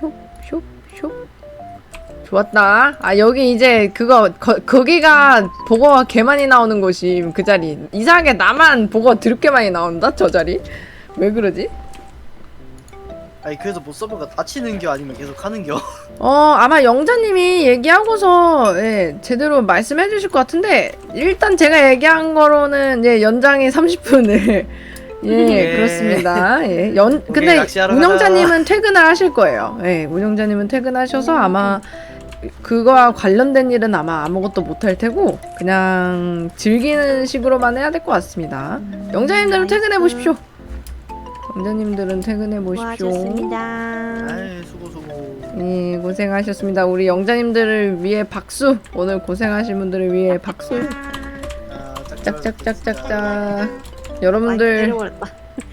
쇽쇽 좋았다. 아 여기 이제 그거 거, 거기가 보거가 개 많이 나오는 곳이 그 자리. 이상하게 나만 보거 드럽게 많이 나온다 저 자리. 왜 그러지? 아니 그래서 못 서버가 다치는 겨 아니면 계속 하는 겨? 어 아마 영자님이 얘기하고서 예, 제대로 말씀해 주실 것 같은데 일단 제가 얘기한 거로는 예, 연장이 30분을 예 예. 그렇습니다 예, 연 근데 낚시하러 운영자님은 퇴근을 하실 거예요 예 운영자님은 퇴근하셔서 아마 그거와 관련된 일은 아마 아무것도 못 할 테고 그냥 즐기는 식으로만 해야 될 것 같습니다 영자님들은 퇴근해 보십시오 영자님들은 퇴근해 보십시오. 아이 수고 수고. 예, 고생하셨습니다. 우리 영자님들을 위해 박수. 오늘 고생하신 분들을 위해 박수. 아, 짝짝짝짝짝. 여러분들 때려버렸다.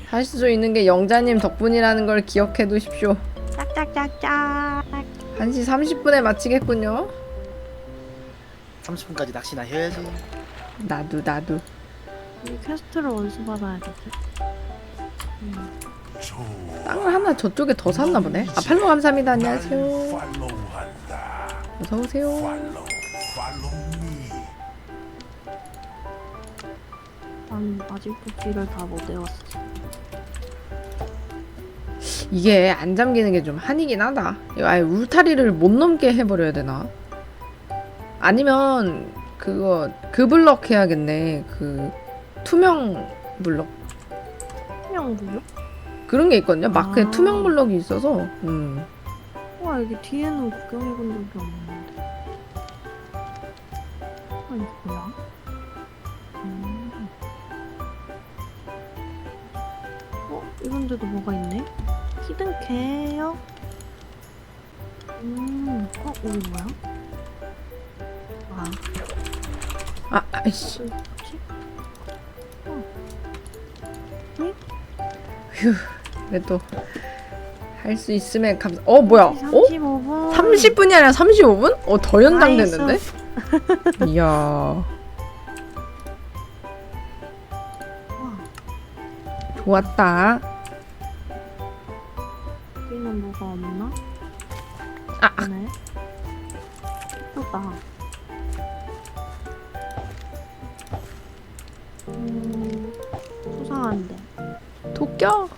할 수 있는 게 영자님 덕분이라는 걸 기억해 두십시오. 짝짝짝짝. 1시 30분에 마치겠군요. 30분까지 낚시나 해야지. 나도 나도. 이 퀘스트를 어디서 받아야겠지? 음. 땅을 하나 저쪽에 더 샀나 보네. 아, 팔로 감사합니다. 안녕하세요. 어서 오세요. 난 아직도 길을 다못 외웠어. 이게 안 잠기는 게 좀 한이긴 하다. 이거 아예 울타리를 못 넘게 해버려야 되나? 아니면 그거 그 블럭 해야겠네. 그 투명 블럭 그냥 뭐요? 그런 게 있거든요. 마크에 아. 투명 블럭이 있어서. 음. 와 여기 뒤에는 구경해본 적이 없는데. 아 이게 뭐야? 이런 데도 뭐가 있네? 히든 개요? 음. 어 여기 뭐야? 아 아, 아이씨. 뭐지? 휴. 그래도 할 수 있으면 감사. 어 뭐야? 어? 35분. 30분이 아니라 35분? 어 더 연장됐는데? 이야. 와, 좋았다. 뭐가 없나? 아, 아. 네. 예쁘다. 음, 수상한데. 도쿄.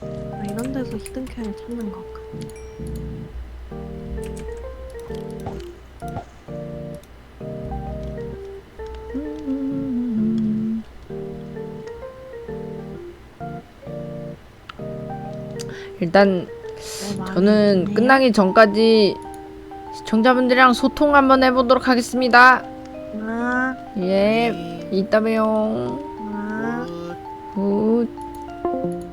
아, 이런 데서 히든 캐를 찾는 걸까? 일단 네, 저는 있네요. 끝나기 전까지 시청자분들이랑 소통 한번 해보도록 하겠습니다. 아, 예, 이따 봬요. 아. 굿. 굿.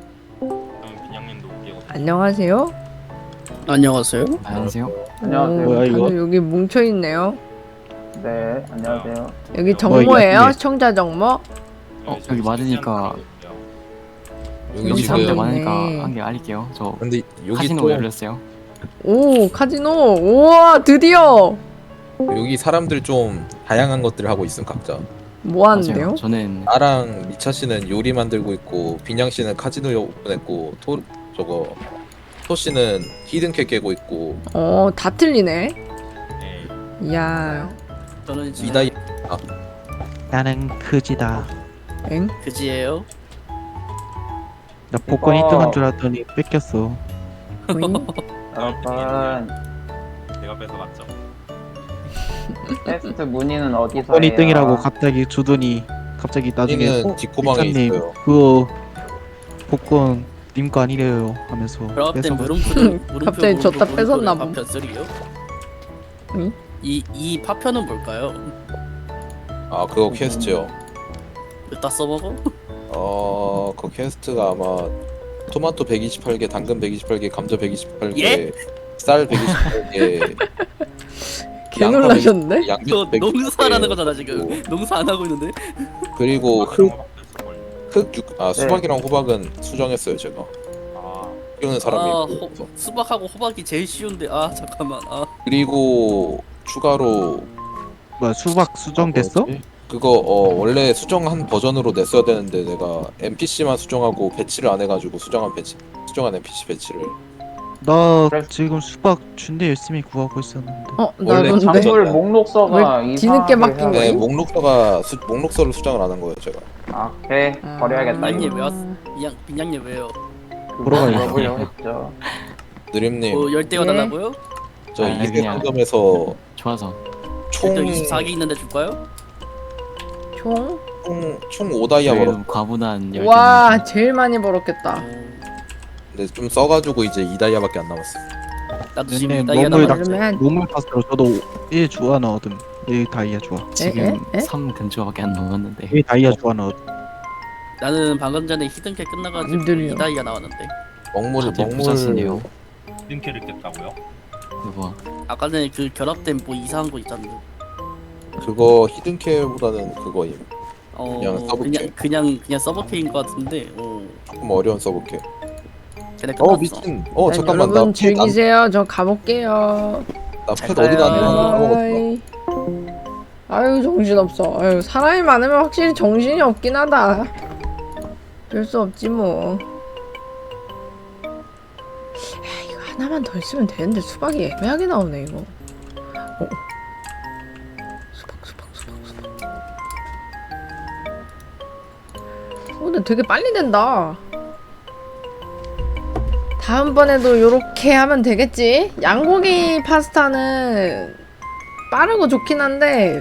빈양님도 오게 안녕하세요. 안녕하세요. 안녕하세요. 안녕하세요. 오, 뭐야, 이거? 다들 여기 뭉쳐 있네요. 네, 안녕하세요. 여기 어, 정모예요. 이게- 시청자 정모. 어, 여기 맞으니까 여기 여기 사람들. 많으니까 한 개 알릴게요. 저 근데 여기 카지노 또 열렸어요. 오, 카지노. 우와, 드디어. 여기 사람들 좀 다양한 것들을 하고 있음 각자. 뭐 하는데요? 맞아요. 저는 나랑 미차 씨는 요리 만들고 있고 빈양 씨는 카지노 오픈했고 토 저거 토 씨는 히든캐 깨고 있고 어, 다 틀리네. 네. 이야, 저는 이다이 나는 그지다. 엥? 그지예요. 나 복권 이거- 1등한 줄 알았더니 뺏겼어. 오잉? 여러분, 내가 뺏어갔죠. 테스트 문의는 어디서 복권 해요? 1등이라고 갑자기 주더니 갑자기 나중에 여기는 어, 있어요. 그거 복권 님 거 아니래요 하면서 뺏어가- 물음표 물음표 갑자기 줬다 물음표를 뺏었나 보. 파편 쓰리요? 응? 이이 파편은 뭘까요? 아 그거 퀘스트요. 일단 써먹어? 어, 그 퀘스트가 아마 토마토 128개, 당근 128개, 감자 128개, 예? 쌀 128개, 개 놀라셨네? 128개, 농사하는 거잖아 지금. 농사 안 하고 있는데. 그리고 흑, 아 네. 수박이랑 호박은 수정했어요 제가. 아, 키우는 사람이 아, 있고. 호, 수박하고 호박이 제일 쉬운데 아 잠깐만 아 그리고 추가로 뭐야 수박 수정됐어? 뭐였지? 그거 어 원래 수정한 버전으로 냈어야 되는데 내가 NPC만 수정하고 배치를 안 해가지고 수정한 배치 수정한 NPC 배치를 나 그래. 지금 수박 준대 열심히 구하고 있었는데 어 원래 작물 목록서가 왜 이상하게 뒤늦게 바뀐 해서- 네? 목록서가 수, 목록서를 수정을 안 한 거예요 제가 아 오케이 버려야겠다 빈양님 이거 왜 왔? 빈양 빈양님 왜요? 보러. 물어보려고 했죠 느림님 뭐 열대가 네. 달라고요? 저 아니, 이세 그냥- 상점에서 좋아서 총, 열대 24개 있는데 줄까요? 총? 총, 총 5다이아 벌었 과분한 열정 와 제일 많이 벌었겠다 근데 좀 써가지고 이제 2다이아밖에 안 남았어요 나도 네, 지금 너무 남았. 나- 그러면 몸을 팠어 저도 1 주화 넣어둠 1 다이아 주화 지금 에? 에? 3 근처밖에 안 넘었는데 1 다이아 주화 넣어둠 나는 방금 전에 히든캐 끝나가지고 힘들요. 이다이가 나왔는데 먹물 다들 먹물 부자시네요 림캐를 깼다고요? 여보 아까 전에 그 결합된 뭐 이상한 거 있잖아요. 그거 히든캐보다는 그거임. 어 그냥 서브캐. 그냥 그냥 그냥 서브캐인 것 같은데. 어 조금 어려운 서브캐 걔네 끝났어. 어 미친. 어 일단 잠깐만 여러분 나펫 즐기세요. 저 가볼게요. 가요. 놨는지 까먹었다. 아이. 아유 정신 없어. 아유 사람이 많으면 확실히 정신이 없긴 하다. 별 수 없지 뭐. 야, 이거 하나만 더 있으면 되는데 수박이 애매하게 나오네 이거. 어. 근데 되게 빨리 된다 다음번에도 요렇게 하면 되겠지 양고기 파스타는 빠르고 좋긴 한데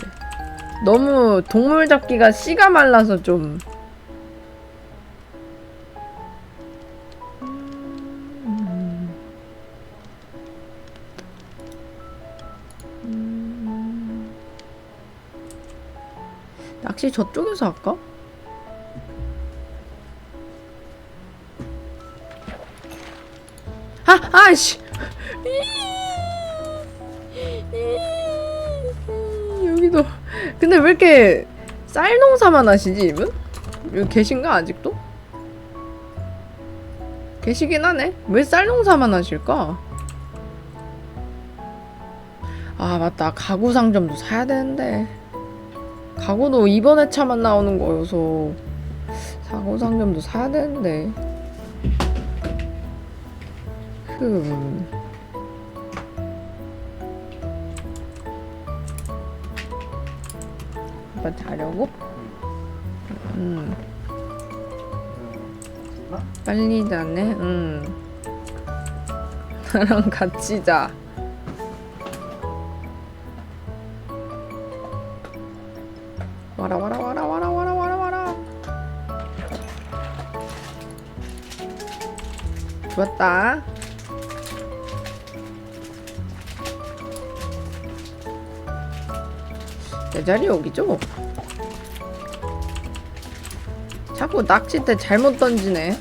너무 동물 잡기가 씨가 말라서 좀 음. 음. 낚시 저쪽에서 할까? 아, 아씨. 여기도. 근데 왜 이렇게 쌀 농사만 하시지 이분? 여기 계신가 아직도? 계시긴 하네. 왜 쌀 농사만 하실까? 아 맞다. 가구 상점도 사야 되는데. 가구도 이번 회차만 나오는 거여서 가구 상점도 사야 되는데. 흠. 오빠 자려고? 음. 빨리 자네? 응. 나랑 같이 자. 와라 와라 와라 와라 와라 와라 와라. 좋았다. 내 자리 여기죠? 자꾸 낚싯대 잘못 던지네.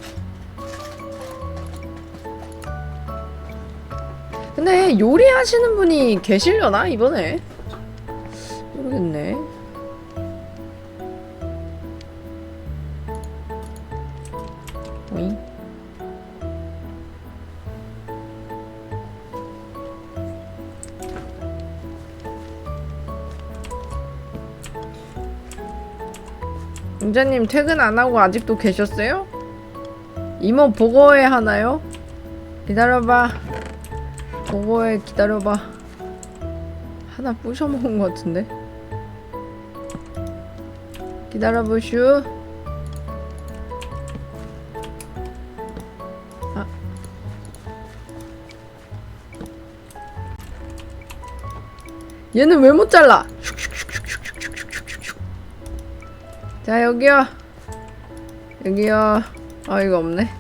근데 요리하시는 분이 계시려나 이번에? 모르겠네. 오잉? 공자님 퇴근 안 하고 아직도 계셨어요? 이모 보고회 하나요? 기다려봐. 보고회 기다려봐. 하나 부셔먹은 것 같은데? 기다려보슈. 아. 얘는 왜 못 잘라? 슉 자 여기요. 여기요. 아 이거 없네.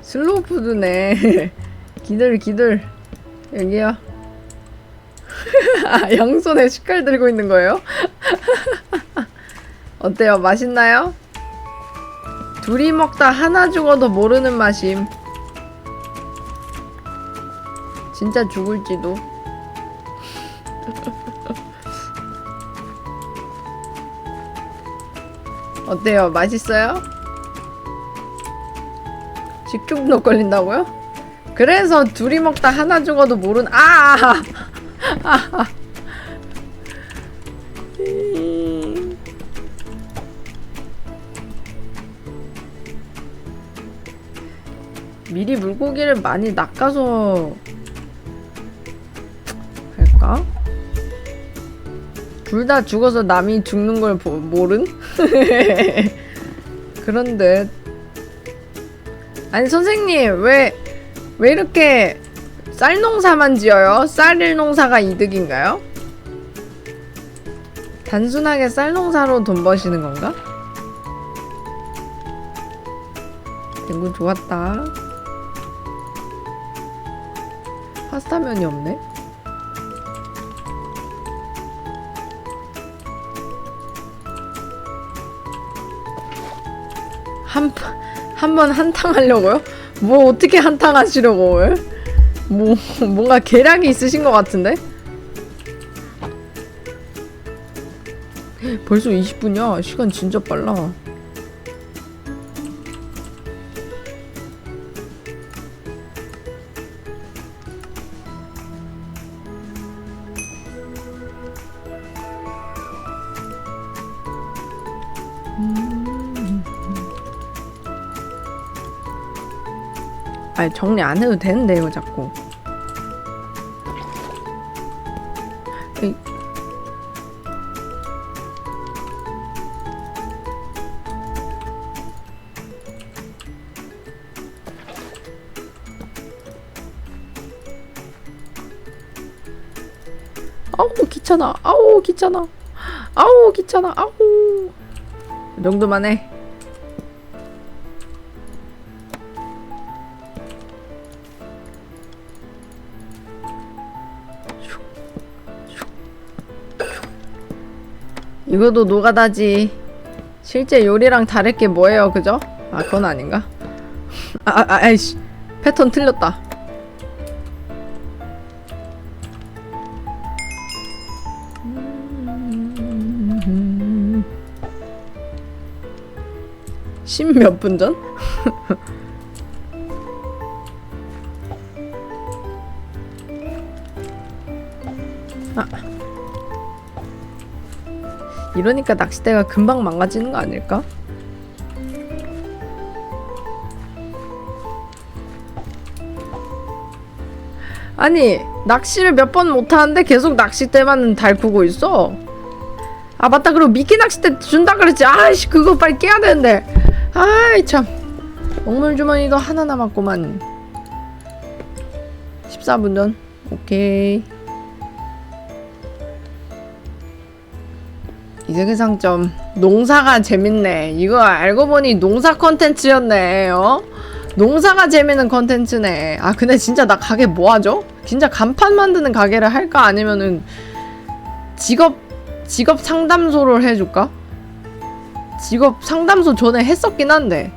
슬로우 푸드네. 기들 기들. 여기요. 아, 양손에 식칼 들고 있는 거예요? 어때요? 맛있나요? 둘이 먹다 하나 죽어도 모르는 맛임. 진짜 죽을지도 어때요? 맛있어요? 식중독 걸린다고요? 그래서 둘이 먹다 하나 죽어도 모른 아! 아! 미리 물고기를 많이 낚아서 둘 다 죽어서 남이 죽는 걸 보, 모른? 그런데 아니 선생님 왜 왜 이렇게 쌀 농사만 지어요? 쌀 농사가 이득인가요? 단순하게 쌀 농사로 돈 버시는 건가? 댕구 좋았다. 파스타면이 없네. 한, 한 번 한탕 하려고요? 뭐 어떻게 한탕 하시려고요? 뭐, 뭔가 계략이 있으신 것 같은데? 벌써 20분이야. 시간 진짜 빨라. 아니 정리 안 해도 되는데 이거 자꾸. 에이. 아우 귀찮아. 아우 귀찮아. 아우 귀찮아. 아우. 이 정도만 해 이것도 노가다지 실제 요리랑 다를 게 뭐예요 그죠? 아 그건 아닌가? 아, 아 아이씨 패턴 틀렸다 십몇 분 전? 이러니까 낚싯대가 금방 망가지는 거 아닐까? 아니 낚시를 몇 번 못하는데 계속 낚싯대만 달구고 있어? 아 맞다. 그리고 미끼 낚싯대 준다 그랬지. 아이씨 그거 빨리 깨야 되는데. 아이 참. 먹물주머니도 하나 남았구만. 14분 전. 오케이 이세계 상점 농사가 재밌네 이거 알고 보니 농사 컨텐츠였네 어? 농사가 재밌는 컨텐츠네 아 근데 진짜 나 가게 뭐 하죠? 진짜 간판 만드는 가게를 할까 아니면은 직업 직업 상담소를 해줄까? 직업 상담소 전에 했었긴 한데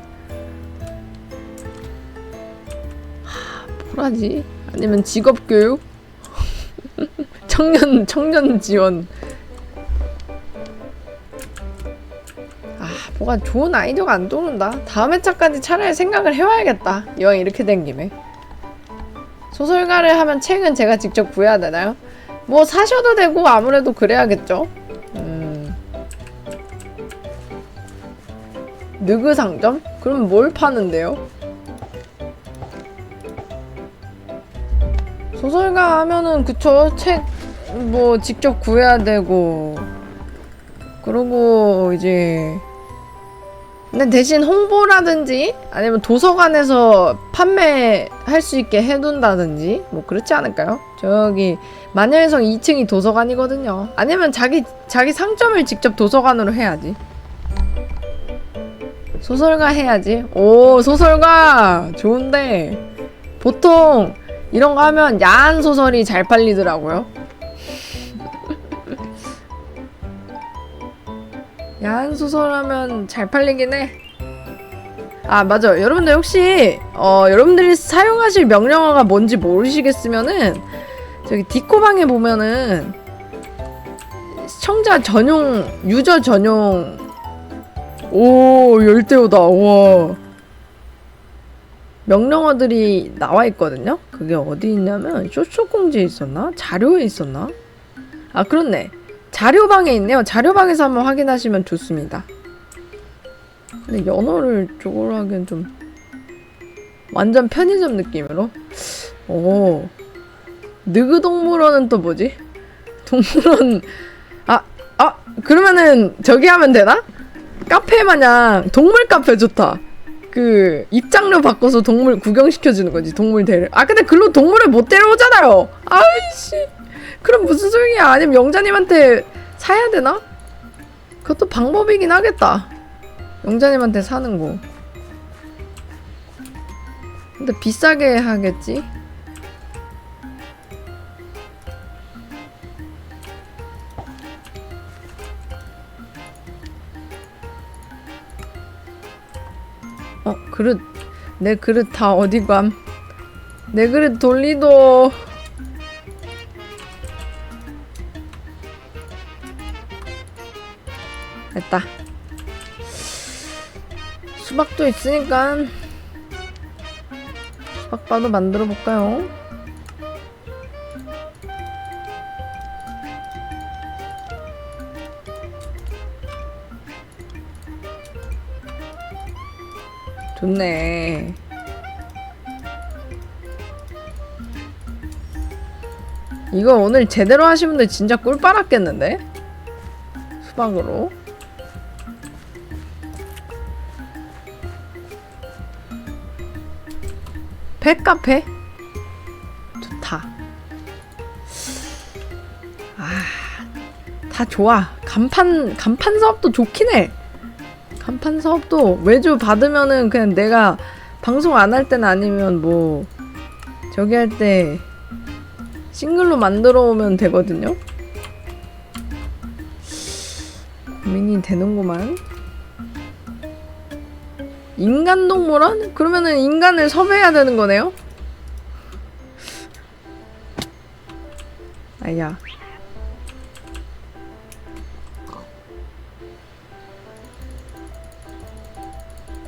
하, 뭐라지? 아니면 직업 교육? 청년 청년 지원 아 뭐가 좋은 아이디어가 안 떠오른다 다음 회차까지 차라리 생각을 해와야겠다 이왕 이렇게 된 김에 소설가를 하면 책은 제가 직접 구해야 되나요? 뭐 사셔도 되고 아무래도 그래야겠죠 음. 느그 상점? 그럼 뭘 파는데요? 소설가 하면은 그쵸 책 뭐 직접 구해야 되고 그러고 이제 근데 대신 홍보라든지 아니면 도서관에서 판매할 수 있게 해둔다든지 뭐 그렇지 않을까요? 저기 마녀의성 2층이 도서관이거든요. 아니면 자기 자기 상점을 직접 도서관으로 해야지. 소설가 해야지. 오 소설가 좋은데 보통 이런 거 하면 야한 소설이 잘 팔리더라고요. 야한 소설 하면 잘 팔리긴 해. 아 맞아. 여러분들 혹시 어 여러분들이 사용하실 명령어가 뭔지 모르시겠으면은 저기 디코방에 보면은 시청자 전용 유저 전용 오 열대어다. 와. 명령어들이 나와 있거든요? 그게 어디 있냐면 쇼쇼공지에 있었나? 자료에 있었나? 아 그렇네 자료방에 있네요 자료방에서 한번 확인하시면 좋습니다 근데 연어를 저걸로 하기엔 좀 완전 편의점 느낌으로. 오. 느그 동물원은 또 뭐지? 동물원 아, 아, 그러면은 저기 하면 되나? 카페 마냥 동물 카페 좋다. 그 입장료 바꿔서 동물 구경시켜 주는 거지. 동물 데려. 아, 근데 글로 동물을 못 데려오잖아요. 아이씨. 그럼 무슨 소용이야? 아니면 영자님한테 사야 되나? 그것도 방법이긴 하겠다. 영자님한테 사는 거. 근데 비싸게 하겠지? 어, 그릇. 내 그릇 다 어디 감? 내 그릇 돌리도. 됐다. 수박도 있으니까 수박바도 만들어 볼까요? 좋네. 이거 오늘 제대로 분들 진짜 꿀 빨았겠는데? 수박으로. 펫카페? 좋다. 아, 다 좋아. 간판, 간판 사업도 좋긴 해. 간판 사업도 외주 받으면은 그냥 내가 방송 안 할 때는 아니면 뭐, 저기 할 때 싱글로 만들어 오면 되거든요? 고민이 되는구만. 인간 동물원? 그러면은 인간을 섭외해야 되는 거네요? 아야.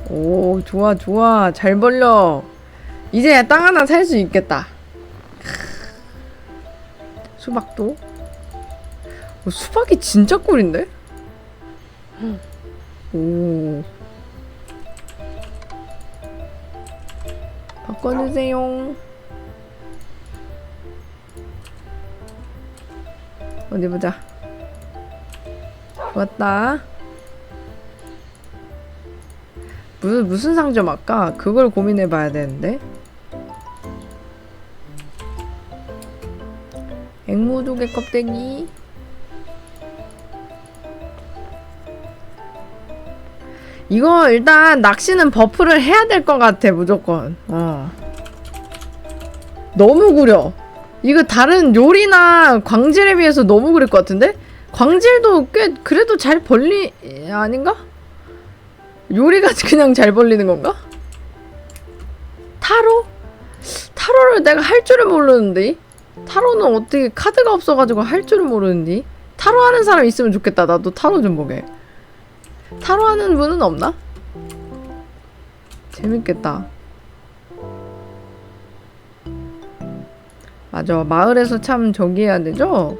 오, 좋아, 좋아. 잘 벌려. 이제 땅 하나 살 수 있겠다. 수박도. 어, 수박이 진짜 꿀인데? 오. 바꿔주세요. 어디 보자. 좋았다. 무슨 무슨 상점 할까? 그걸 고민해 봐야 되는데. 앵무조개 껍데기. 이거 일단 낚시는 버프를 해야 될 것 같아 무조건. 어. 너무 구려. 이거 다른 요리나 광질에 비해서 너무 구릴 것 같은데? 광질도 꽤 그래도 잘 벌리 아닌가? 요리가 그냥 잘 벌리는 건가? 타로? 타로를 내가 할 줄을 모르는데. 타로는 어떻게 카드가 없어가지고 할 줄을 모르는데. 타로 하는 사람 있으면 좋겠다. 나도 타로 좀 보게 타로 하는 분은 없나? 재밌겠다. 맞아. 마을에서 참 저기 해야 되죠?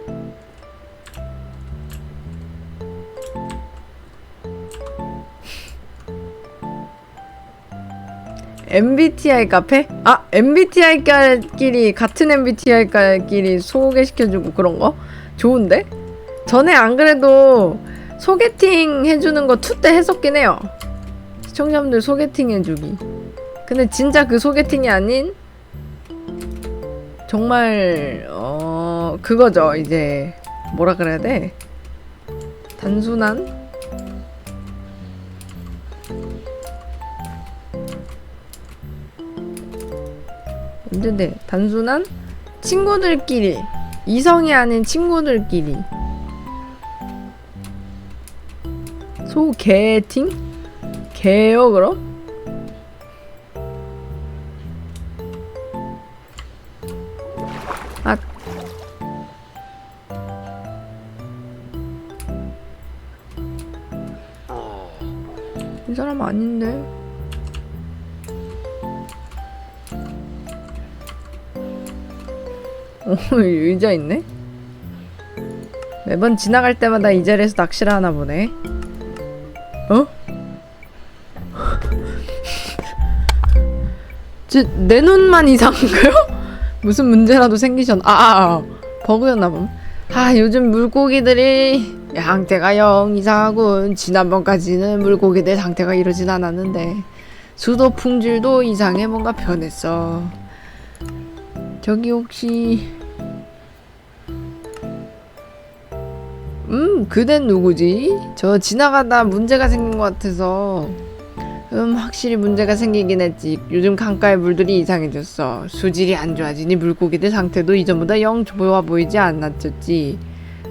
MBTI 카페? 아, MBTI끼리 같은 MBTI끼리 소개시켜주고 그런 거? 좋은데? 전에 안 그래도 소개팅 해주는 거 투 때 했었긴 해요. 시청자분들 소개팅 해주기. 근데 진짜 그 소개팅이 아닌 정말 어 그거죠. 이제 뭐라 그래야 돼? 단순한 언제 돼? 단순한 친구들끼리 이성이 아닌 친구들끼리 소개팅? 개요 그럼? 아 이 사람 아닌데 어 의자 있네 매번 지나갈 때마다 이 자리에서 낚시를 하나 보네 내 눈만 이상한가요? 무슨 문제라도 생기셨나? 아, 아, 아 버그였나 봄. 아 요즘 물고기들이 상태가 영 이상하군. 지난번까지는 물고기들 상태가 이러진 않았는데 수도 풍질도 이상해 뭔가 변했어. 저기 혹시 음 그댄 누구지? 저 지나가다 문제가 생긴 것 같아서 음 확실히 문제가 생기긴 했지. 요즘 강가의 물들이 이상해졌어. 수질이 안 좋아지니 물고기들 상태도 이전보다 영 좋아 보이지 않았었지.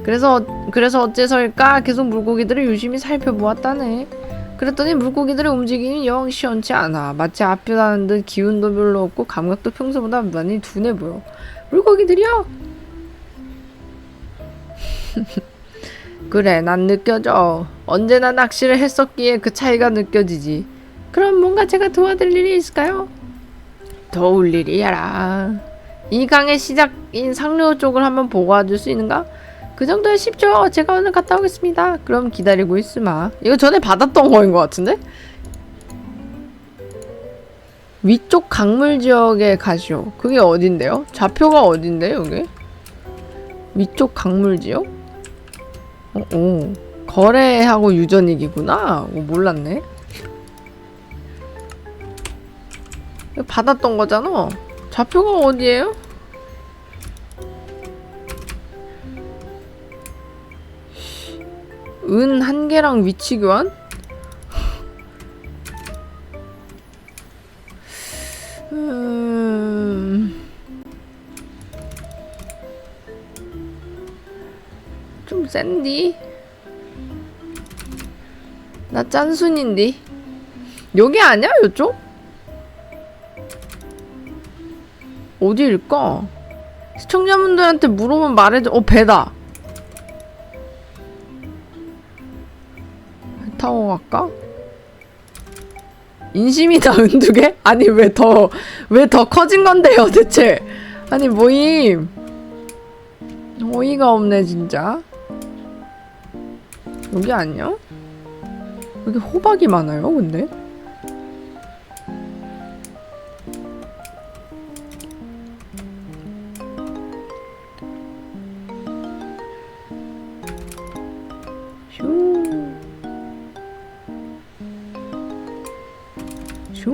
그래서 그래서 어째서일까? 계속 물고기들을 유심히 살펴보았다네. 그랬더니 물고기들의 움직임이 영 시원치 않아. 마치 아프다는 듯 기운도 별로 없고 감각도 평소보다 많이 둔해 보여. 물고기들이요? 그래 난 느껴져. 언제나 낚시를 했었기에 그 차이가 느껴지지 그럼 뭔가 제가 도와드릴 일이 있을까요? 도울 일이야라. 이 강의 시작인 상류 쪽을 한번 보고 와줄 수 있는가? 그 정도야 쉽죠. 제가 오늘 갔다 오겠습니다. 그럼 기다리고 있으마. 이거 전에 받았던 거인 것 같은데? 위쪽 강물 지역에 가시오. 그게 어딘데요? 좌표가 어딘데요, 여기? 위쪽 강물 지역? 어, 어. 거래하고 유전이기구나. 오, 몰랐네. 받았던 거잖아. 좌표가 어디예요? 은 한 개랑 위치 교환? 음... 좀 센디? 나 짠순인디? 여기 아니야? 요쪽? 어디일까? 시청자분들한테 물어보면 말해줘. 어, 배다. 배 타고 갈까? 인심이다, 은두개? 아니, 왜 더, 왜 더 커진 건데요, 대체? 아니, 모임. 어이가 없네, 진짜. 여기 아니야? 여기 호박이 많아요, 근데? 슈.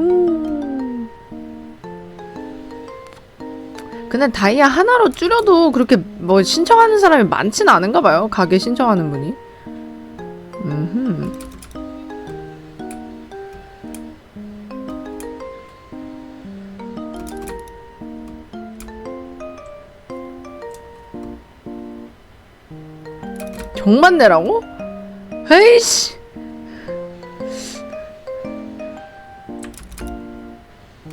근데 다이아 하나로 줄여도 그렇게 뭐 신청하는 사람이 많진 않은가 봐요. 가게 신청하는 분이. 음흠. 정반대라고? 헤이씨.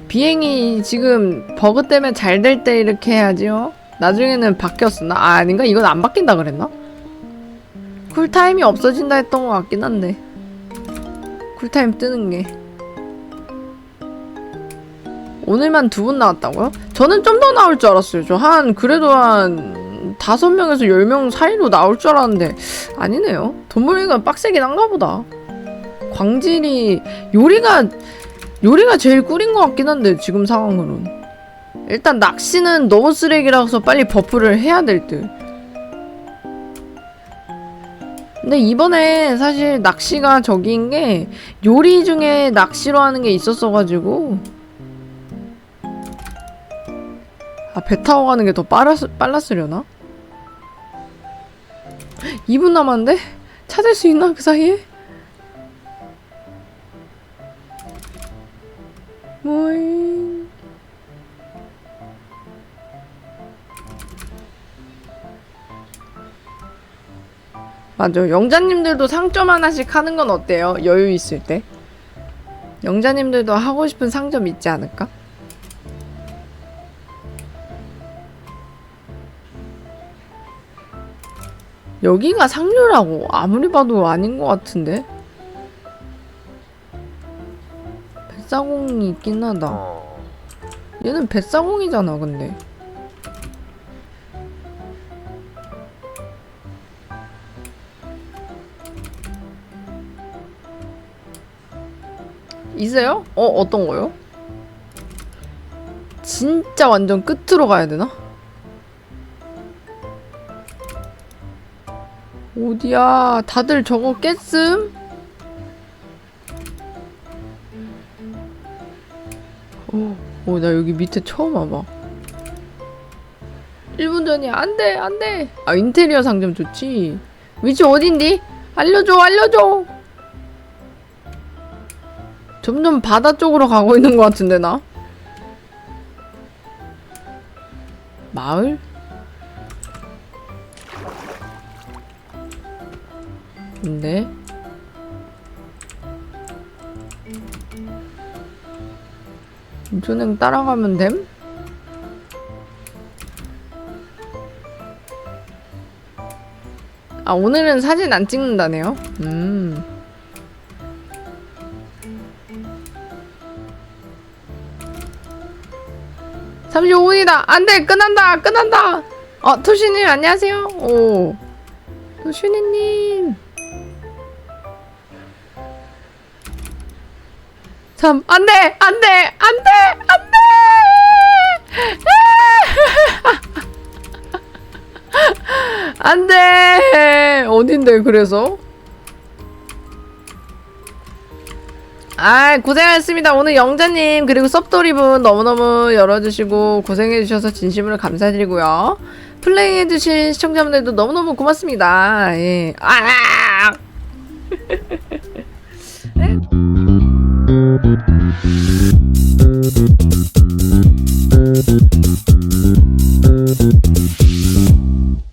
비행이 지금 버그 때문에 잘 될 때 이렇게 해야지요. 나중에는 바뀌었으나 아, 아닌가? 이건 안 바뀐다 그랬나? 쿨타임이 없어진다 했던 것 같긴 한데 쿨타임 뜨는 게 오늘만 두 분 나왔다고요? 저는 좀 더 나올 줄 알았어요. 저 한 그래도 한 다섯 명에서 열 명 사이로 나올 줄 알았는데 아니네요. 돈벌이가 빡세긴 한가 보다. 광질이 요리가 요리가 제일 꿀인 것 같긴 한데 지금 상황으론 일단 낚시는 너무 쓰레기라서 빨리 버프를 해야 될 듯. 근데 이번에 사실 낚시가 저기인 게 요리 중에 낚시로 하는 게 있었어가지고 아 배 타고 가는 게 더 빨랐, 빨랐으려나? 2분 남았는데? 찾을 수 있나 그 사이에? 뭐잉 맞아 영자님들도 상점 하나씩 하는 건 어때요? 여유 있을 때 영자님들도 하고 싶은 상점 있지 않을까? 여기가 상류라고 아무리 봐도 아닌 것 같은데 뱃사공이 있긴 하다 얘는 뱃사공이잖아 근데 있어요? 어 어떤 거요? 진짜 완전 끝으로 가야 되나? 어디야? 다들 저거 깼음? 어, 어, 나 여기 밑에 처음 와봐. 1분 전이야. 안 돼, 안 돼. 아, 인테리어 상점 좋지. 위치 어딘디? 알려줘, 알려줘. 점점 바다 쪽으로 가고 있는 것 같은데, 나? 마을? 근데? 인천행 따라가면 됨? 아 오늘은 사진 안 찍는다네요. 음. 삼십 5분이다. 안돼 끝난다 끝난다. 어 토시님 안녕하세요. 오 토시니님. 참 안 돼 안 돼 안 돼 안 돼. 안 돼! 어딘데 그래서? 아 고생하셨습니다. 오늘 영자님 그리고 섭도리분 너무너무 열어주시고 고생해주셔서 진심으로 감사드리고요. 플레이해주신 시청자분들도 너무너무 고맙습니다. 예. 아 Thank you.